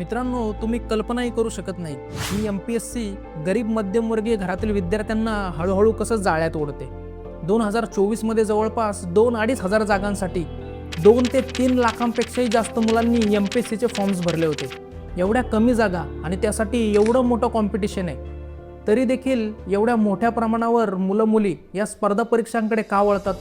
मित्रांनो तुम्ही कल्पनाही करू शकत नाही. ही एम पी एस सी गरीब मध्यमवर्गीय घरातील विद्यार्थ्यांना हळूहळू कसं जाळ्यात ओढते? दोन हजार चोवीसमध्ये जवळपास दोन अडीच हजार जागांसाठी दोन ते तीन लाखांपेक्षाही जास्त मुलांनी एम पी एस सीचे फॉर्म्स भरले होते. एवढ्या कमी जागा आणि त्यासाठी एवढं मोठं कॉम्पिटिशन आहे. तरी देखील एवढ्या मोठ्या प्रमाणावर मुलं मुली या स्पर्धा परीक्षांकडे का वळतात?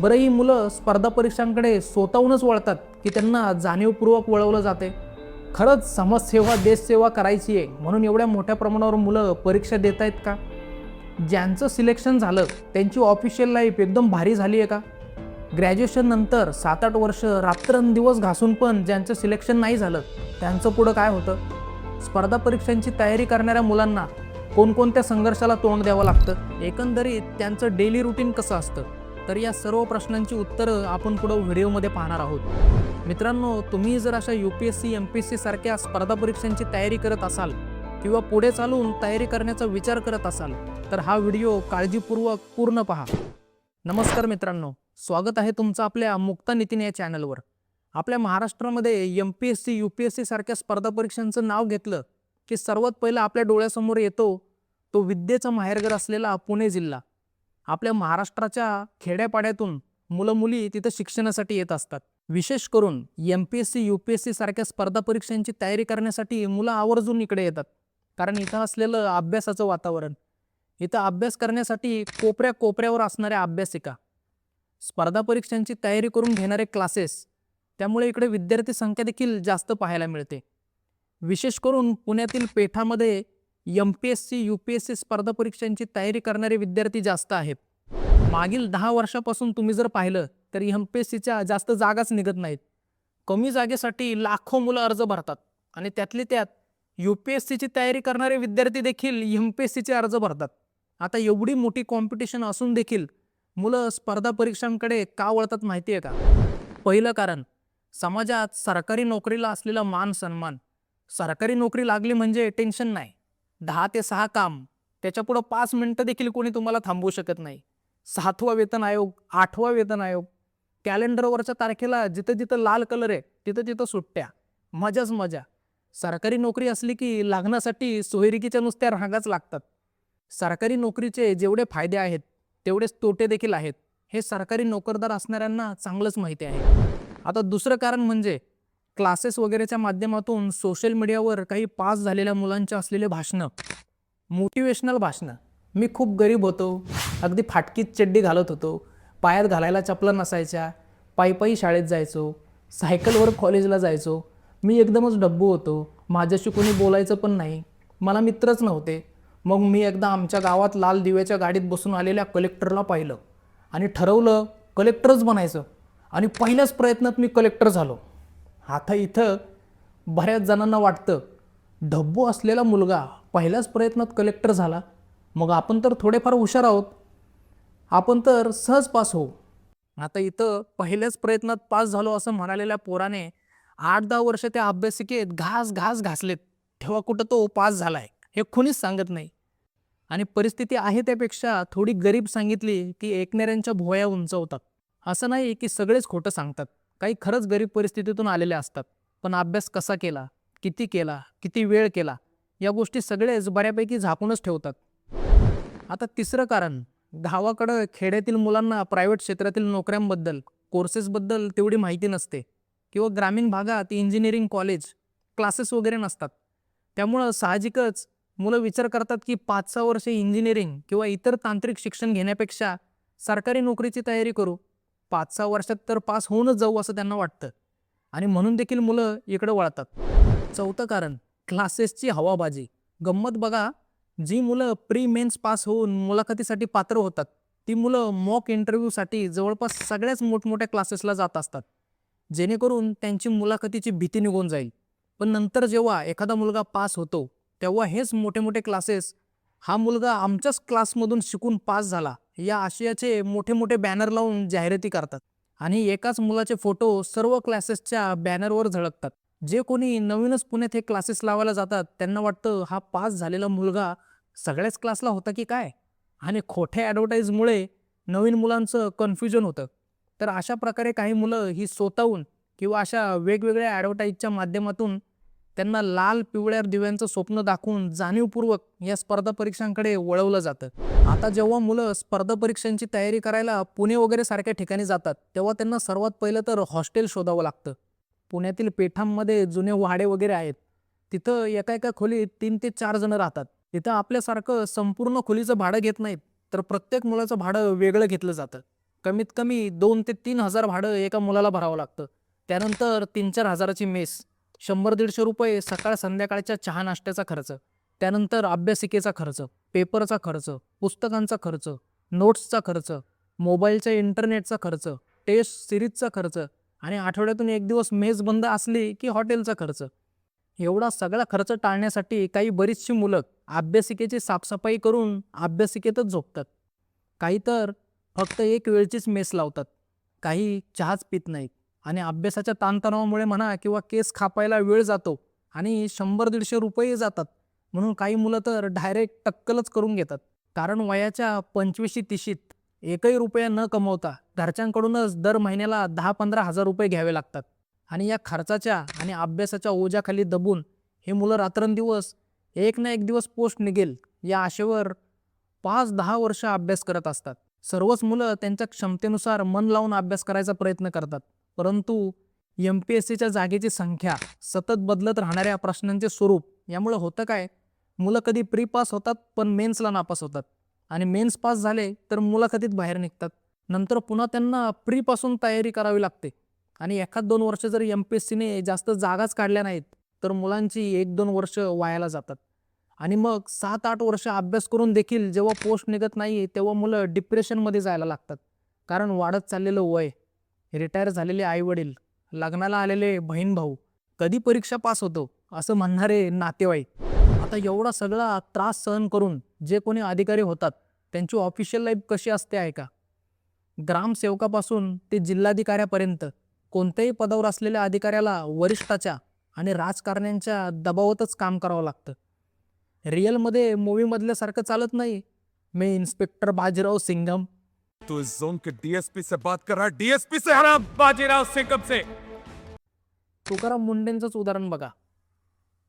बरं ही मुलं स्पर्धा परीक्षांकडे स्वतःहूनच वळतात की त्यांना जाणीवपूर्वक वळवलं जाते. खरंच समाजसेवा देशसेवा करायची आहे. म्हणून एवढ्या मोठ्या प्रमाणावर मुलं परीक्षा देत आहेत का? ज्यांचं सिलेक्शन झालं त्यांची ऑफिशियल लाईफ एकदम भारी झाली आहे का? ग्रॅज्युएशन नंतर सात आठ वर्ष रात्रंदिवस घासून पण ज्यांचं सिलेक्शन नाही झालं त्यांचं पुढं काय होतं? स्पर्धा परीक्षांची तयारी करणाऱ्या मुलांना कोणकोणत्या संघर्षाला तोंड द्यावं लागतं? एकंदरीत त्यांचं डेली रुटीन कसं असतं? तर या सर्व प्रश्नांची उत्तरं आपण पुढं व्हिडिओमध्ये पाहणार आहोत. मित्रांनो तुम्ही जर अशा U P S C M P S C सारख्या स्पर्धा परीक्षांची तयारी करत असाल किंवा पुढे चालून तयारी करण्याचा विचार करत असाल तर हा व्हिडिओ काळजीपूर्वक पूर्ण पहा. नमस्कार मित्रांनो स्वागत आहे तुमचं आपल्या मुक्ता नितीन या चॅनलवर. आपल्या महाराष्ट्रामध्ये M P S C U P S C सारख्या स्पर्धा परीक्षांचं नाव घेतलं की सर्वात पहिलं आपल्या डोळ्यासमोर येतो तो विद्येचा माहेरघर असलेला पुणे जिल्हा. आपल्या महाराष्ट्राच्या खेड्यापाड्यातून मुलं मुली तिथं शिक्षणासाठी येत असतात. विशेष करून M P S C U P S C सारख्या स्पर्धा परीक्षांची तयारी करण्यासाठी मुलं आवर्जून इकडे येतात. कारण इथं असलेलं अभ्यासाचं वातावरण इथं अभ्यास करण्यासाठी कोपऱ्या कोपऱ्यावर असणाऱ्या अभ्यासिका स्पर्धा परीक्षांची तयारी करून घेणारे क्लासेस त्यामुळे इकडे विद्यार्थी संख्या देखील जास्त पाहायला मिळते. विशेष करून पुण्यातील पेठामध्ये M P S C U P S C स्पर्धा परीक्षांची तयारी करणारे विद्यार्थी जास्त आहेत. मागील दहा वर्षापासून तुम्ही जर पाहिलं तर एम पी एस सीच्या जास्त जागाच निघत नाहीत. कमी जागेसाठी लाखो मुलं अर्ज भरतात आणि त्यातले त्यात यू पी एस सीची तयारी करणारे विद्यार्थी देखील एम पी एस सीचे अर्ज भरतात. आता एवढी मोठी कॉम्पिटिशन असून देखील मुलं स्पर्धा परीक्षांकडे का वळतात माहिती आहे का? पहिलं कारण समाजात सरकारी नोकरीला असलेला मान सन्मान. सरकारी नोकरी लागली म्हणजे टेन्शन नाही. दहा ते सहा काम त्याच्यापुढं पाच मिनटं देखील कोणी तुम्हाला थांबवू शकत नाही. सातवा वेतन आयोग आठवा वेतन आयोग. कॅलेंडरवरच्या तारखेला जिथं जिथं लाल कलर आहे तिथं तिथं सुट्ट्या. मजाच मजा. सरकारी नोकरी असली की लागण्यासाठी सोयरिकीच्या नुसत्या रांगाच लागतात. सरकारी नोकरीचे जेवढे फायदे आहेत तेवढेच तोटे देखील आहेत. हे सरकारी नोकरदार असणाऱ्यांना चांगलंच माहिती आहे. आता दुसरं कारण म्हणजे क्लासेस वगैरेच्या माध्यमातून सोशल मीडियावर काही पास झालेल्या मुलांचे असलेले भाषणं. मोटिवेशनल भाषणं. मी खूप गरीब होतो. अगदी फाटकीत चड्डी घालत होतो. पायात घालायला चपला नसायच्या. पायी पायी शाळेत जायचो. सायकलवर कॉलेजला जायचो. मी एकदमच डब्बू होतो. माझ्याशी कोणी बोलायचं पण नाही. मला मित्रच नव्हते. मग मी एकदा आमच्या गावात लाल दिव्याच्या गाडीत बसून आलेल्या कलेक्टरला पाहिलं. आणि ठरवलं कलेक्टरच बनायचं. आणि पहिल्याच प्रयत्नात मी कलेक्टर झालो. आता इथं बऱ्याच जणांना वाटतं डब्बू असलेला मुलगा पहिल्याच प्रयत्नात कलेक्टर झाला. मग आपण तर थोडेफार हुशार आहोत. आपण तर सहज पास होऊ. आता इथं पहिल्याच प्रयत्नात पास झालो असं म्हणालेल्या पोराने आठ दहा वर्ष त्या अभ्यासिकेत घास घास घासलेत. तेव्हा कुठं तो पास झालाय हे कुणीच सांगत नाही. आणि परिस्थिती आहे त्यापेक्षा थोडी गरीब सांगितली की एकनेऱ्यांच्या भोया उंचवतात. असं नाही की सगळेच खोटं सांगतात. काही खरंच गरीब परिस्थितीतून आलेले असतात. पण अभ्यास कसा केला किती केला किती वेळ केला या गोष्टी सगळेच बऱ्यापैकी झाकूनच ठेवतात. आता तिसरं कारण गावाकडं खेड्यातील मुलांना प्रायव्हेट क्षेत्रातील नोकऱ्यांबद्दल कोर्सेसबद्दल तेवढी माहिती नसते. किंवा ग्रामीण भागात इंजिनिअरिंग कॉलेज क्लासेस वगैरे नसतात. त्यामुळं साहजिकच मुलं विचार करतात की पाच सहा वर्षे इंजिनिअरिंग किंवा इतर तांत्रिक शिक्षण घेण्यापेक्षा सरकारी नोकरीची तयारी करू. पाच सहा वर्षात तर पास होऊनच जाऊ असं त्यांना वाटतं. आणि म्हणून देखील मुलं इकडं वळतात. चौथं कारण क्लासेसची हवाबाजी. गंमत बघा जी मुलं प्री मेन्स पास होऊन मुलाखतीसाठी पात्र होतात ती मुलं मॉक इंटरव्ह्यूसाठी जवळपास सगळ्याच मोठमोठ्या क्लासेसला जात असतात. जेणेकरून त्यांची मुलाखतीची भीती निघून जाईल. पण नंतर जेव्हा एखादा मुलगा पास होतो तेव्हा हेच मोठे मोठे क्लासेस हा मुलगा आमच्याच क्लासमधून शिकून पास झाला या आशयाचे मोठे मोठे बॅनर लावून जाहिराती करतात. आणि एकाच मुलाचे फोटो सर्व क्लासेसच्या बॅनरवर झळकतात. जे कोणी नवीनच पुण्यात हे क्लासेस लावायला जातात त्यांना वाटतं हा पास झालेला मुलगा सगळ्याच क्लासला होता की काय? आणि खोट्या ॲडव्हर्टाईजमुळे नवीन मुलांचं कन्फ्युजन होतं. तर अशा प्रकारे काही मुलं ही स्वतःहून किंवा अशा वेगवेगळ्या ॲडव्हर्टाईजच्या माध्यमातून त्यांना लाल पिवळ्या दिव्यांचं स्वप्न दाखवून जाणीवपूर्वक या स्पर्धा परीक्षांकडे वळवलं जातं. आता जेव्हा मुलं स्पर्धा परीक्षांची तयारी करायला पुणे वगैरे सारख्या ठिकाणी जातात तेव्हा त्यांना सर्वात पहिलं तर हॉस्टेल शोधावं लागतं. पुण्यातील पेठांमध्ये जुने वाडे वगैरे आहेत. तिथं एका एका खोलीत तीन ते चार जण राहतात. तिथं आपल्यासारखं संपूर्ण खोलीचं भाडं घेत नाहीत तर प्रत्येक मुलाचं भाडं वेगळं घेतलं जातं. कमीत कमी दोन ते तीन हजार भाडं एका मुलाला भरावं लागतं. त्यानंतर तीन चार हजाराची मेस शंभर दीडशे रुपये सकाळ संध्याकाळच्या चहा नाश्त्याचा खर्च त्यानंतर अभ्यासिकेचा खर्च पेपरचा खर्च पुस्तकांचा खर्च नोट्सचा खर्च मोबाईलच्या इंटरनेटचा खर्च टेस्ट सिरीजचा खर्च आणि आठवड्यातून एक दिवस मेस बंद असली की हॉटेलचा खर्च. एवढा सगळा खर्च टाळण्यासाठी काही बरीचशी मुलं अभ्यासिकेची साफसफाई करून अभ्यासिकेतच झोपतात. काही तर फक्त एक वेळचीच मेस लावतात. काही चहाच पित नाहीत. आणि अभ्यासाच्या ताणतणावामुळे म्हणा किंवा केस खापायला वेळ जातो आणि शंभर दीडशे रुपये जातात. म्हणून काही मुलं तर डायरेक्ट टक्कलच करून घेतात. कारण वयाच्या पंचवीशी तिशीत एकही रुपया न कमवता घरच्यांकडूनच दर महिन्याला दहा पंधरा हजार रुपये घ्यावे लागतात. आणि या खर्चाच्या आणि अभ्यासाच्या ओझ्याखाली दबून हे मुलं रात्रंदिवस एक ना एक दिवस पोस्ट निघेल या आशेवर पाच दहा वर्ष अभ्यास करत असतात. सर्वच मुलं त्यांच्या क्षमतेनुसार मन लावून अभ्यास करायचा प्रयत्न करतात. परंतु एम पी एस सीच्या जागेची संख्या सतत बदलत राहणाऱ्या प्रश्नांचे स्वरूप यामुळे होतं काय? मुलं कधी प्री पास होतात पण मेन्सला नापास होतात. आणि मेन्स पास झाले तर मुलाखतीत बाहेर निघतात. नंतर पुन्हा त्यांना प्रीपासून तयारी करावी लागते. आणि एखाद दोन वर्ष जर एम पी एस सीने जास्त जागाच काढल्या नाहीत तर मुलांची एक दोन वर्ष वायाला जातात. आणि मग सात आठ वर्ष अभ्यास करून देखील जेव्हा पोस्ट निघत नाही तेव्हा मुलं डिप्रेशनमध्ये जायला लागतात. कारण वाढत चाललेलं वय रिटायर झालेले आईवडील लग्नाला आलेले बहीण भाऊ कधी परीक्षा पास होतो असं म्हणणारे नातेवाईक. आता एवढा सगळा त्रास सहन करून जे कोणी अधिकारी होतात त्यांची ऑफिशियल लाईफ कशी असते आहे का? ग्रामसेवकापासून ते जिल्हाधिकाऱ्यापर्यंत कोणत्याही पदावर असलेल्या अधिकाऱ्याला वरिष्ठाच्या आणि राजकारण्यांच्या दबावातच काम करावं लागतं. रिअलमध्ये मूवीमधल्यासारखं चालत नाही. मी इन्स्पेक्टर बाजीराव सिंघम. तू इस जोन के डीएसपी से बात कर रहा डीएसपी से हरा बाजीराव सिंघम से. तुकाराम मुंडेंचंच उदाहरण बघा.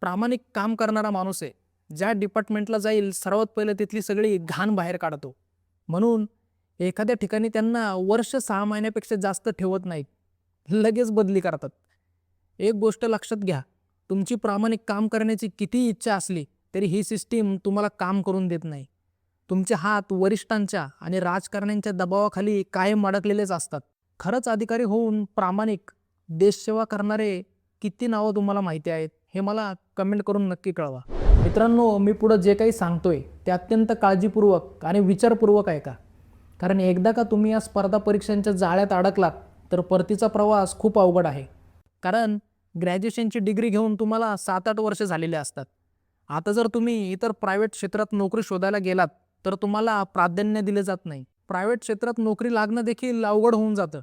प्रामाणिक काम करणारा माणूस आहे. ज्या डिपार्टमेंटला जाईल सर्वात पहिले तिथली सगळी घाण बाहेर काढतो. म्हणून एखाद्या ठिकाणी त्यांना वर्ष सहा महिन्यापेक्षा जास्त ठेवत नाही. लगेच बदली करतात. एक गोष्ट लक्षात घ्या तुमची प्रामाणिक काम करण्याची किती इच्छा असली तरी ही सिस्टीम तुम्हाला काम करून देत नाही. तुमचे हात वरिष्ठांच्या आणि राजकारण्यांच्या दबावाखाली कायम अडकलेलेच असतात. खरंच अधिकारी होऊन प्रामाणिक देशसेवा करणारे किती नावं तुम्हाला माहिती आहेत हे मला कमेंट करून नक्की कळवा. मित्रांनो मी पुढं जे काही सांगतोय ते अत्यंत काळजीपूर्वक आणि विचारपूर्वक आहे का? कारण एकदा का तुम्ही या स्पर्धा परीक्षांच्या जाळ्यात अडकलात तर परतीचा प्रवास खूप अवघड आहे. कारण ग्रॅज्युएशनची डिग्री घेऊन तुम्हाला सात आठ वर्ष झालेले असतात. आता जर तुम्ही इतर प्रायव्हेट क्षेत्रात नोकरी शोधायला गेलात तर तुम्हाला प्राधान्य दिले जात नाही. प्रायव्हेट क्षेत्रात नोकरी लागणं देखील अवघड होऊन जातं.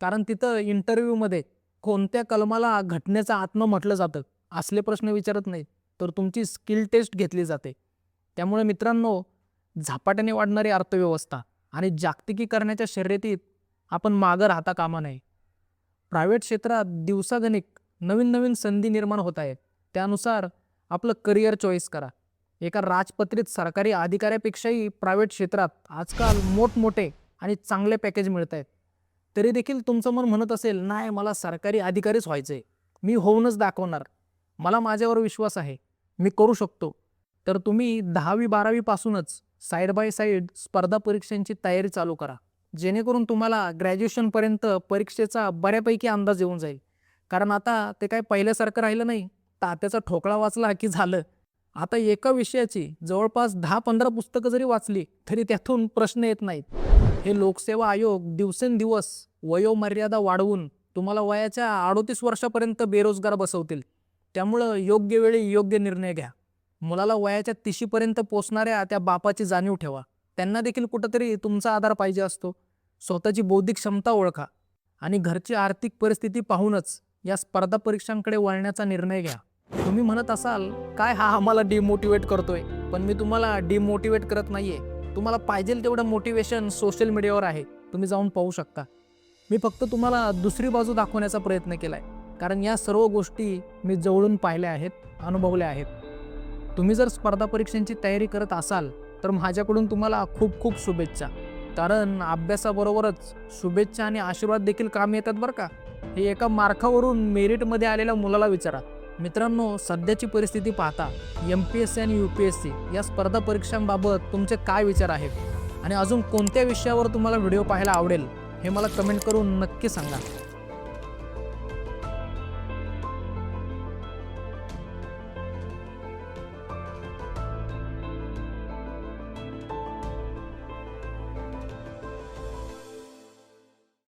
कारण तिथं इंटरव्ह्यूमध्ये कोणत्या कलमाला घटनेचा आत्म म्हटलं जातं? असले प्रश्न विचारत नाहीत तर तुमची स्किल टेस्ट घेतली जाते. त्यामुळे मित्रांनो झपाट्याने वाढणारी अर्थव्यवस्था आणि जागतिकीकरणाच्या शर्यतीत आपण मागं राहता कामा नये. प्रायव्हेट क्षेत्रात दिवसागणिक नवीन नवीन संधी निर्माण होत आहेत. त्यानुसार आपलं करिअर चॉईस करा. एका राजपत्रित सरकारी अधिकाऱ्यापेक्षाही प्रायव्हेट क्षेत्रात आजकाल मोठमोठे आणि चांगले पॅकेज मिळत आहेत. तरी देखील तुमचं मन म्हणत असेल नाही मला सरकारी अधिकारीच व्हायचं आहे मी होऊनच दाखवणार. मला माझ्यावर विश्वास आहे. मी करू शकतो. तर तुम्ही दहावी बारावीपासूनच साईड बाय साईड स्पर्धा परीक्षांची तयारी चालू करा. जेणेकरून तुम्हाला ग्रॅज्युएशनपर्यंत परीक्षेचा बऱ्यापैकी अंदाज येऊन जाईल. कारण आता ते काय पहिल्यासारखं राहिलं नाही. तात्याचा ठोकळा वाचला की झालं. आता एका विषयाची जवळपास दहा पंधरा पुस्तकं जरी वाचली तरी त्यातून प्रश्न येत नाहीत. हे लोकसेवा आयोग दिवसेंदिवस वयोमर्यादा वाढवून तुम्हाला वयाच्या अडोतीस वर्षापर्यंत बेरोजगार बसवतील. त्यामुळं योग्य वेळी योग्य निर्णय घ्या. मुलाला वयाच्या तिशीपर्यंत पोचणाऱ्या त्या बापाची जाणीव ठेवा. त्यांना देखील कुठंतरी तुमचा आधार पाहिजे असतो. स्वतःची बौद्धिक क्षमता ओळखा आणि घरची आर्थिक परिस्थिती पाहूनच या स्पर्धा परीक्षांकडे वळण्याचा निर्णय घ्या. तुम्ही म्हणत असाल काय हा आम्हाला डिमोटिवेट करतोय? पण मी तुम्हाला डिमोटिवेट करत नाहीये. तुम्हाला पाहिजे तेवढं मोटिवेशन सोशल मीडियावर आहे. तुम्ही जाऊन पाहू शकता. मी फक्त तुम्हाला दुसरी बाजू दाखवण्याचा प्रयत्न केला आहे कारण या सर्व गोष्टी मी जवळून पाहिल्या आहेत अनुभवल्या आहेत. तुम्ही जर स्पर्धा परीक्षांची तयारी करत असाल तर माझ्याकडून तुम्हाला खूप खूप शुभेच्छा. कारण अभ्यासाबरोबरच शुभेच्छा आणि आशीर्वाद देखील काम येतात बरं का? हे एका मार्कावरून मेरिटमध्ये आलेल्या मुलाला विचारा. मित्रांनो सध्याची परिस्थिती पाहता एम पी एस सी आणि यू पी एस सी या स्पर्धा परीक्षांबाबत तुमचे काय विचार आहेत? आणि अजून कोणत्या विषयावर तुम्हाला व्हिडिओ पाहायला आवडेल हे मला कमेंट करून नक्की सांगा.